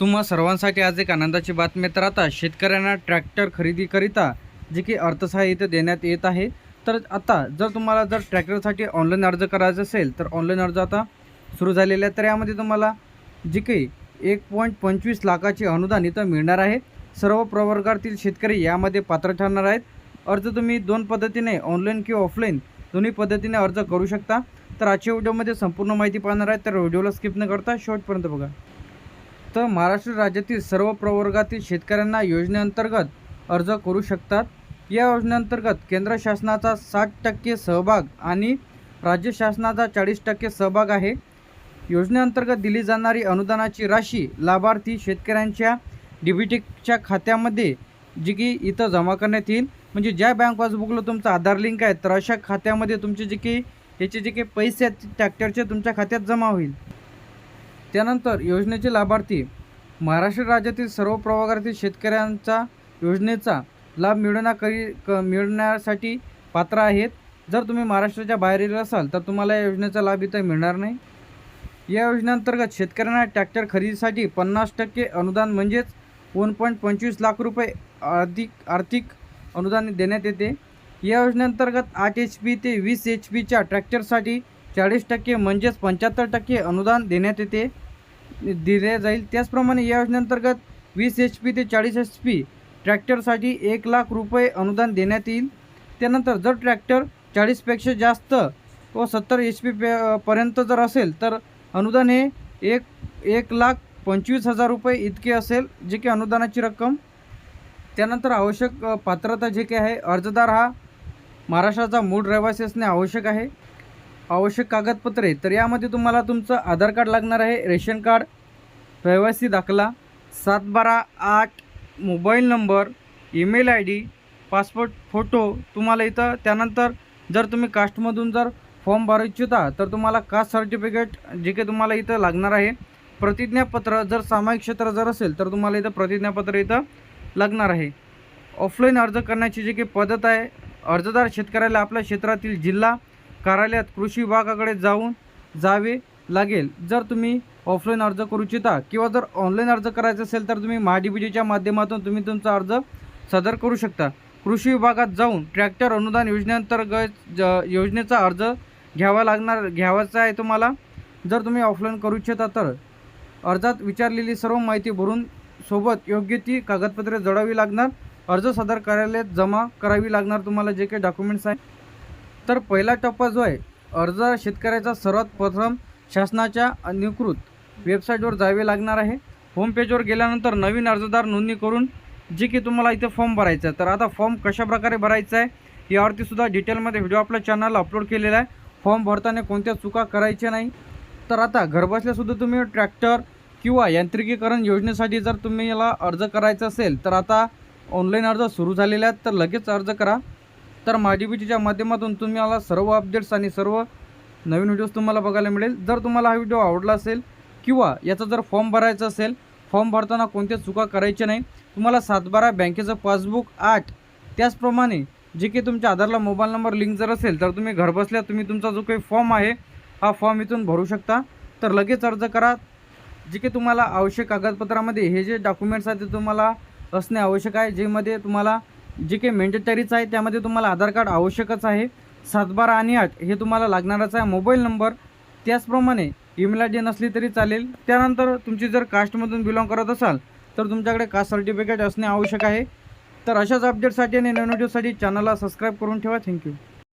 तुम्हा सर्वांसाठी आज एक आनंदाची बातमी तर आता शेतकऱ्यांना ट्रॅक्टर खरेदीकरिता जे की अर्थसहाय्य देण्यात येत आहे. तर आता जर तुम्हाला जर ट्रॅक्टरसाठी ऑनलाईन अर्ज करायचा असेल तर ऑनलाईन अर्ज आता सुरू झालेला आहे तर यामध्ये तुम्हाला जी काही एक पॉईंट पंचवीस लाखाचे अनुदान इथं मिळणार आहे. सर्व प्रवर्गातील शेतकरी यामध्ये पात्र ठरणार आहेत. अर्ज तुम्ही दोन पद्धतीने ऑनलाईन किंवा ऑफलाईन दोन्ही पद्धतीने अर्ज करू शकता. तर आजच्या व्हिडिओमध्ये संपूर्ण माहिती पाहणार आहे. तर व्हिडिओला स्किप न करता शेवटपर्यंत बघा. तर महाराष्ट्र राज्यातील सर्व प्रवर्गातील शेतकऱ्यांना योजनेअंतर्गत अर्ज करू शकतात. या योजनेअंतर्गत केंद्र शासनाचा साठ टक्के सहभाग आणि राज्य शासनाचा चाळीस टक्के सहभाग आहे. योजनेअंतर्गत दिली जाणारी अनुदानाची राशी लाभार्थी शेतकऱ्यांच्या डीबीटीच्या खात्यामध्ये जी की इथं जमा करण्यात येईल. म्हणजे ज्या बँक पासबुकला तुमचं आधार लिंक आहे तर अशा खात्यामध्ये तुमचे जे काही याचे जे काही पैसे आहेत ट्रॅक्टरचे तुमच्या खात्यात जमा होईल. त्यानंतर योजनेचे लाभार्थी महाराष्ट्र राज्यातील सर्व प्रभागातील शेतकऱ्यांचा योजनेचा लाभ मिळवण्याकरी क मिळण्यासाठी पात्र आहेत. जर तुम्ही महाराष्ट्राच्या बाहेरील असाल तर तुम्हाला या योजनेचा लाभ इथं मिळणार नाही. या योजनेअंतर्गत शेतकऱ्यांना ट्रॅक्टर खरेदीसाठी पन्नास टक्के अनुदान म्हणजेच वन पॉईंट पंचवीस लाख रुपये अधिक आर्थिक अनुदान देण्यात येते. या योजनेअंतर्गत आठ एच पी ते वीस एच पीच्या ट्रॅक्टरसाठी चाळीस टक्के म्हणजेच पंच्याहत्तर टक्के अनुदान देण्यात येते. दिले जाईल. त्याचप्रमाणे या योजनेअंतर्गत वीस एच पी ते चाळीस एच पी ट्रॅक्टरसाठी एक लाख रुपये अनुदान देण्यात येईल. त्यानंतर जर ट्रॅक्टर चाळीसपेक्षा जास्त व सत्तर एच पी पे पर्यंत जर असेल तर अनुदान हे एक एक लाख पंचवीस हजार रुपये इतके असेल जे की अनुदानाची रक्कम. त्यानंतर आवश्यक पात्रता जे काही आहे अर्जदार हा महाराष्ट्राचा मूळ रहिवासी असणे आवश्यक आहे. आवश्यक कागदपत्रे. तर यामध्ये तुम्हाला तुमचं आधार कार्ड लागणार आहे रेशन कार्ड रहिवासी दाखला सात बारा आठ mobile number email I D passport photo. तुम्हाला इथं त्यानंतर जर तुम्ही कास्टमधून जर फॉर्म भरू इच्छिता तर तुम्हाला कास्ट सर्टिफिकेट जे काही तुम्हाला इथं लागणार आहे प्रतिज्ञापत्र जर सामायिक क्षेत्र जर असेल तर तुम्हाला इथं प्रतिज्ञापत्र इथं लागणार आहे. ऑफलाईन अर्ज करण्याची जी काही पद्धत आहे अर्जदार शेतकऱ्याला आपल्या क्षेत्रातील जिल्हा कार्यालयात कृषी विभागाकडे जाऊन जावे लागेल. जर तुम्ही ऑफलाईन अर्ज करू इच्छिता किंवा जर ऑनलाईन अर्ज करायचा असेल तर तुम्ही महाडीबीजीच्या माध्यमातून तुम्ही तुमचा अर्ज सादर करू शकता. कृषी विभागात जाऊन ट्रॅक्टर अनुदान योजनेअंतर्गत ज योजनेचा अर्ज घ्यावा लागणार घ्यावाचा आहे तुम्हाला. जर तुम्ही ऑफलाईन करू इच्छिता तर अर्जात विचारलेली सर्व माहिती भरून सोबत योग्य ती कागदपत्रे जोडावी लागणार. अर्ज सादर कार्यालयात जमा करावी लागणार तुम्हाला जे काही डॉक्युमेंट्स आहे तर पहिला टप्पा जो आहे अर्ज शेतकऱ्याचा सर्वात प्रथम शासनाच्या अधिकृत वेबसाईटवर जावे लागणार आहे. होमपेजवर गेल्यानंतर नवीन अर्जदार नोंदणी करून जे की तुम्हाला इथे फॉर्म भरायचा आहे. तर आता फॉर्म कशाप्रकारे भरायचा आहे यावरती सुद्धा डिटेलमध्ये व्हिडिओ आपल्या चॅनलला अपलोड केलेला आहे. फॉर्म भरताना कोणत्या चुका करायच्या नाही. तर आता घरबसल्यासुद्धा तुम्ही ट्रॅक्टर किंवा यांत्रिकीकरण योजनेसाठी जर तुम्ही याला अर्ज करायचा असेल तर आता ऑनलाईन अर्ज सुरू झालेले आहेत. तर लगेच अर्ज करा. तर माडीबीटीच्या माध्यमातून तुम्ही मला सर्व अपडेट्स आणि सर्व नवीन व्हिडिओज तुम्हाला बघायला मिळेल. जर तुम्हाला हा व्हिडिओ आवडला असेल किंवा याचा जर फॉर्म भरायचा असेल फॉर्म भरताना कोणत्या चुका करायच्या नाही तुम्हाला सातबारा बँकेचं पासबुक आठ त्याचप्रमाणे जे की तुमच्या आधारला मोबाईल नंबर लिंक जर असेल तर तुम्ही घरबसल्या तुम्ही तुमचा जो काही फॉर्म आहे हा फॉर्म इथून भरू शकता. तर लगेच अर्ज करा. जे की तुम्हाला आवश्यक कागदपत्रामध्ये हे जे डॉक्युमेंट्स आहेत ते तुम्हाला असणे आवश्यक आहे जेमध्ये तुम्हाला जे काही मेंटेटरीच आहे त्यामध्ये तुम्हाला आधार कार्ड आवश्यकच आहे. सातबारा आणि आठ हे तुम्हाला लागणारच आहे मोबाईल नंबर. त्याचप्रमाणे ईमेल आय डी नसली तरी चालेल. त्यानंतर तुमची जर कास्टमधून बिलॉंग करत असाल तर तुमच्याकडे कास्ट सर्टिफिकेट असणे आवश्यक आहे. तर अशाच अपडेटसाठी आणि नवीन व्हिडिओसाठी चॅनलला सबस्क्राईब करून ठेवा. थँक्यू